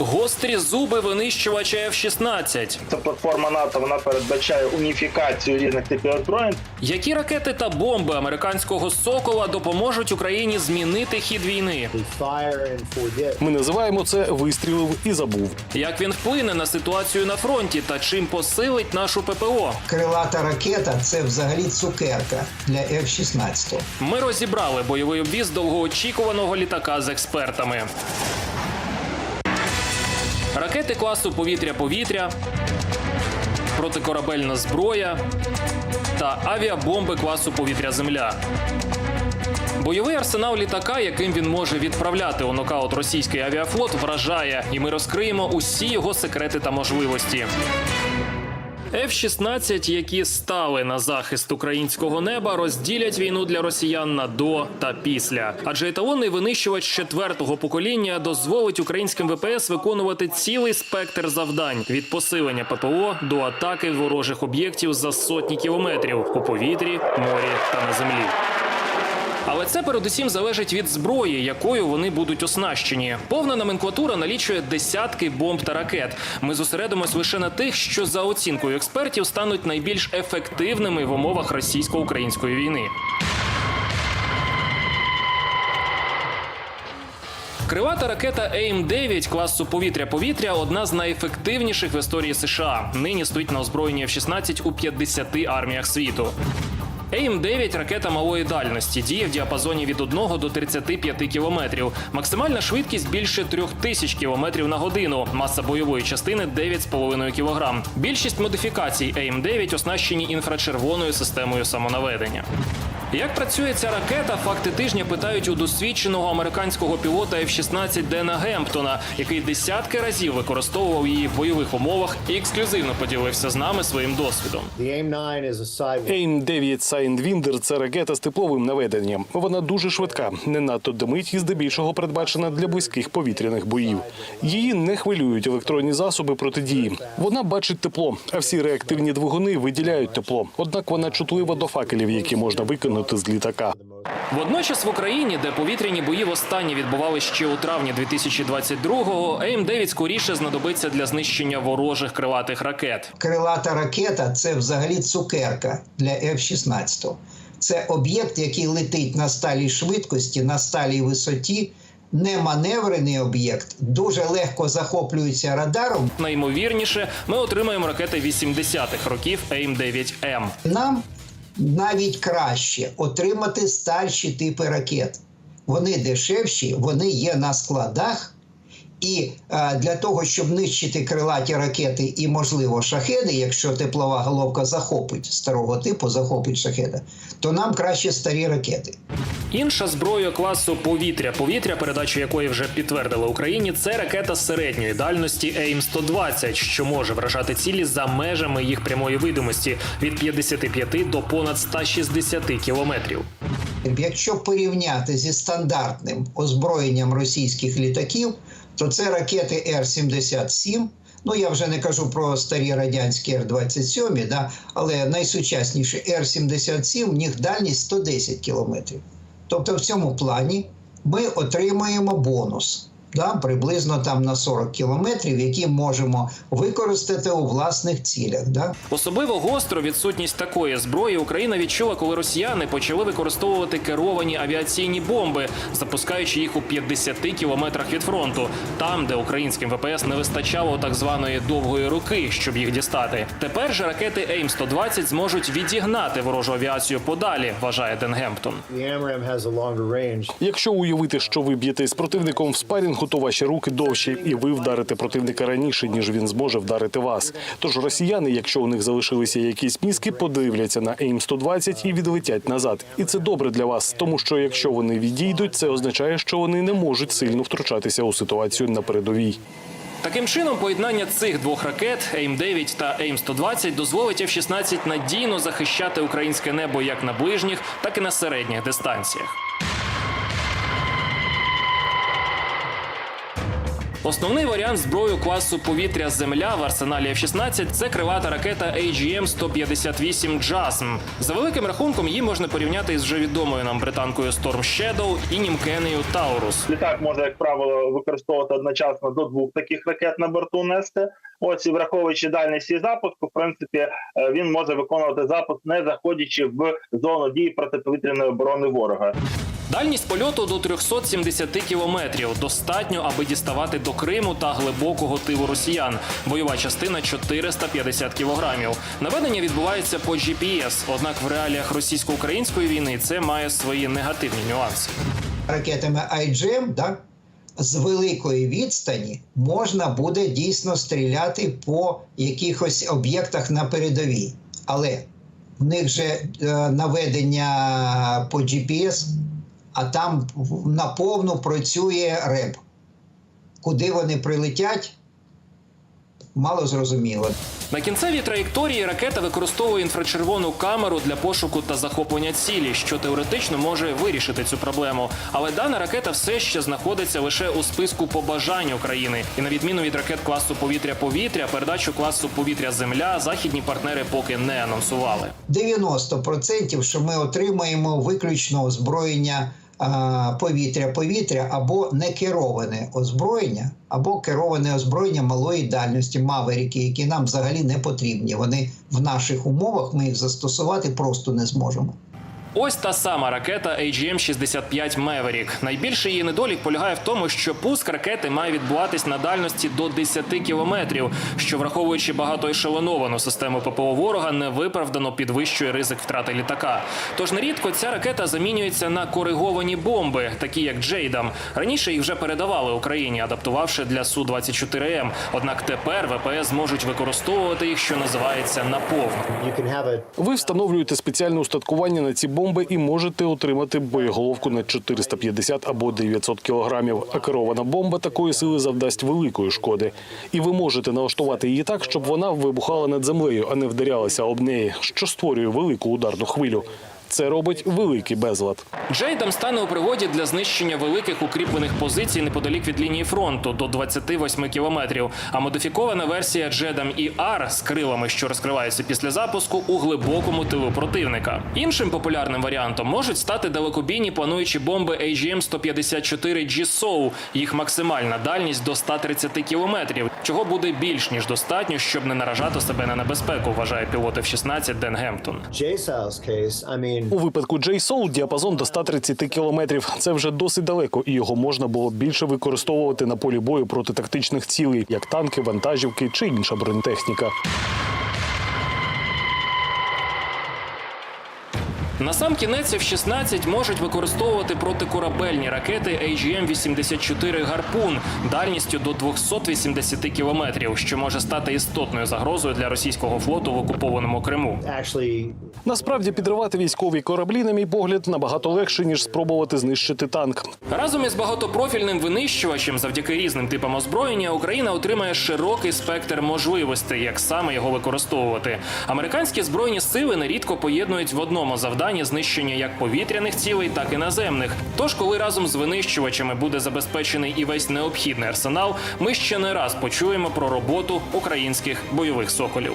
Гострі зуби винищувача F-16. Ця платформа НАТО вона передбачає уніфікацію різних типів озброєнь. Які ракети та бомби американського сокола допоможуть Україні змінити хід війни? Ми називаємо це вистрілив і забув. Як він вплине на ситуацію на фронті та чим посилить нашу ППО? Крилата ракета це взагалі цукерка для F-16. Ми розібрали бойовий обвіз довгоочікуваного літака з експертами. Ракети класу повітря-повітря, протикорабельна зброя та авіабомби класу повітря-земля. Бойовий арсенал літака, яким він може відправляти у нокаут російський авіафлот, вражає, і ми розкриємо усі його секрети та можливості. F-16, які стали на захист українського неба, розділять війну для росіян на до та після. Адже еталонний винищувач четвертого покоління дозволить українським ВПС виконувати цілий спектр завдань від посилення ППО до атаки ворожих об'єктів за сотні кілометрів у повітрі, морі та на землі. Але це передусім залежить від зброї, якою вони будуть оснащені. Повна номенклатура налічує десятки бомб та ракет. Ми зосередимось лише на тих, що за оцінкою експертів стануть найбільш ефективними в умовах російсько-української війни. Крилата ракета AIM-9 класу повітря-повітря одна з найефективніших в історії США. Нині стоїть на озброєнні F-16 у 50 арміях світу. AIM-9 – ракета малої дальності, діє в діапазоні від 1 до 35 кілометрів. Максимальна швидкість більше 3000 кілометрів на годину. Маса бойової частини 9,5 кілограм. Більшість модифікацій AIM-9 оснащені інфрачервоною системою самонаведення. Як працює ця ракета? Факти тижня питають у досвідченого американського пілота F-16 Дена Гемптона, який десятки разів використовував її в бойових умовах і ексклюзивно поділився з нами своїм досвідом. The AIM-9 is a sidewalk. AIM-9 Sidewinder – це ракета з тепловим наведенням. Вона дуже швидка, не надто димить і здебільшого передбачена для близьких повітряних боїв. Її не хвилюють електронні засоби протидії. Вона бачить тепло, а всі реактивні двигуни виділяють тепло. Однак вона чутлива до факелів, які можна викинути з літака. Водночас в Україні, де повітряні бої востаннє відбувалися ще у травні 2022-го, АІМ-9 скоріше знадобиться для знищення ворожих крилатих ракет. Крилата ракета це взагалі цукерка для F-16. Це об'єкт, який летить на сталій швидкості, на сталій висоті. Не маневрений об'єкт, дуже легко захоплюється радаром. Найімовірніше, ми отримаємо ракети 80-х років АІМ-9М. Нам навіть краще отримати старші типи ракет. Вони дешевші, вони є на складах. І е, для того, щоб нищити крилаті ракети і, можливо, шахеди, якщо теплова головка захопить старого типу, захопить шахеда, то нам краще старі ракети. Інша зброя класу повітря-повітря, передачу якої вже підтвердили Україні, це ракета середньої дальності АІМ-120, що може вражати цілі за межами їх прямої видимості від 55 до понад 160 кілометрів. Якщо порівняти зі стандартним озброєнням російських літаків, то це ракети Р-77. Ну я вже не кажу про старі радянські Р-27, да, але найсучасніші Р-77, в них дальність 110 кілометрів. Тобто в цьому плані ми отримаємо бонус. Да, приблизно там на 40 кілометрів, які можемо використати у власних цілях. Да? Особливо гостро відсутність такої зброї Україна відчула, коли росіяни почали використовувати керовані авіаційні бомби, запускаючи їх у 50 кілометрах від фронту, там, де українським ВПС не вистачало так званої довгої руки, щоб їх дістати. Тепер же ракети АІМ-120 зможуть відігнати ворожу авіацію подалі, вважає Ден Гемптон. The AMRAAM has a longer range. Якщо уявити, що ви б'єте з противником в спарінгу, то ваші руки довші, і ви вдарите противника раніше, ніж він зможе вдарити вас. Тож росіяни, якщо у них залишилися якісь мізки, подивляться на AIM-120 і відлетять назад. І це добре для вас, тому що якщо вони відійдуть, це означає, що вони не можуть сильно втручатися у ситуацію на передовій. Таким чином, поєднання цих двох ракет АІМ-9 та АІМ-120 дозволить F-16 надійно захищати українське небо як на ближніх, так і на середніх дистанціях. Основний варіант зброю класу повітря Земля в арсеналі F-16 – це кривата ракета AGM-158 JASM. За великим рахунком її можна порівняти із вже відомою нам британкою Storm Shadow і німкенею Taurus. Літак може, як правило, використовувати одночасно до двох таких ракет на борту нести. Ось і враховуючи дальність її запуску, в принципі, е, він може виконувати запуск, не заходячи в зону дії протиповітряної оборони ворога. Дальність польоту до 370 кілометрів достатньо, аби діставати до Криму та глибокого тилу росіян. Бойова частина 450 кілограмів. Наведення відбувається по GPS, однак в реаліях російсько-української війни це має свої негативні нюанси. ракетами IGM, да, з великої відстані можна буде дійсно стріляти по якихось об'єктах на передовій. Але в них же е, наведення по GPS, а там наповну працює РЕБ. Куди вони прилетять, мало зрозуміло. На кінцевій траєкторії ракета використовує інфрачервону камеру для пошуку та захоплення цілі, що теоретично може вирішити цю проблему. Але дана ракета все ще знаходиться лише у списку побажань України. І на відміну від ракет класу повітря-повітря, передачу класу повітря-земля західні партнери поки не анонсували. 90% що ми отримаємо виключно озброєння повітря-повітря або некероване озброєння, або кероване озброєння малої дальності маверіки, які нам взагалі не потрібні. Вони в наших умовах ми їх застосувати просто не зможемо. Ось та сама ракета AGM-65 Maverick. Найбільший її недолік полягає в тому, що пуск ракети має відбуватись на дальності до 10 кілометрів, що, враховуючи багатоешелоновану систему ППО ворога, невиправдано підвищує ризик втрати літака. Тож нерідко ця ракета замінюється на кориговані бомби, такі як Джейдам. Раніше їх вже передавали Україні, адаптувавши для су 24 м Однак тепер ВПС зможуть використовувати їх, що називається наповну. Ви встановлюєте спеціальне устаткування на ці бомби і можете отримати боєголовку на 450 або 900 кілограмів. А керована бомба такої сили завдасть великої шкоди. І ви можете налаштувати її так, щоб вона вибухала над землею, а не вдарялася об неї, що створює велику ударну хвилю. Це робить великий безлад. Джейдам стане у пригоді для знищення великих укріплених позицій неподалік від лінії фронту до 28 кілометрів. А модифікована версія Джедам ER з крилами, що розкриваються після запуску, у глибокому тилу противника. Іншим популярним варіантом можуть стати далекобійні плануючі бомби AGM-154 GSOW. Їх максимальна дальність до 130 кілометрів, чого буде більш ніж достатньо, щоб не наражати себе на небезпеку. Вважає пілот F-16 Ден Гемптон. I mean, У випадку Джей Soul діапазон до 130 кілометрів. Це вже досить далеко, і його можна було більше використовувати на полі бою проти тактичних цілей, як танки, вантажівки чи інша бронетехніка. На сам кінець F-16 можуть використовувати протикорабельні ракети AGM-84 Гарпун дальністю до 280 кілометрів, що може стати істотною загрозою для російського флоту в окупованому Криму. Насправді підривати військові кораблі, на мій погляд, набагато легше ніж спробувати знищити танк. Разом із багатопрофільним винищувачем, завдяки різним типам озброєння, Україна отримає широкий спектр можливостей, як саме його використовувати. Американські збройні сили нерідко поєднують в одному завданні знищення як повітряних цілей, так і наземних. Тож, коли разом з винищувачами буде забезпечений і весь необхідний арсенал, ми ще не раз почуємо про роботу українських бойових соколів.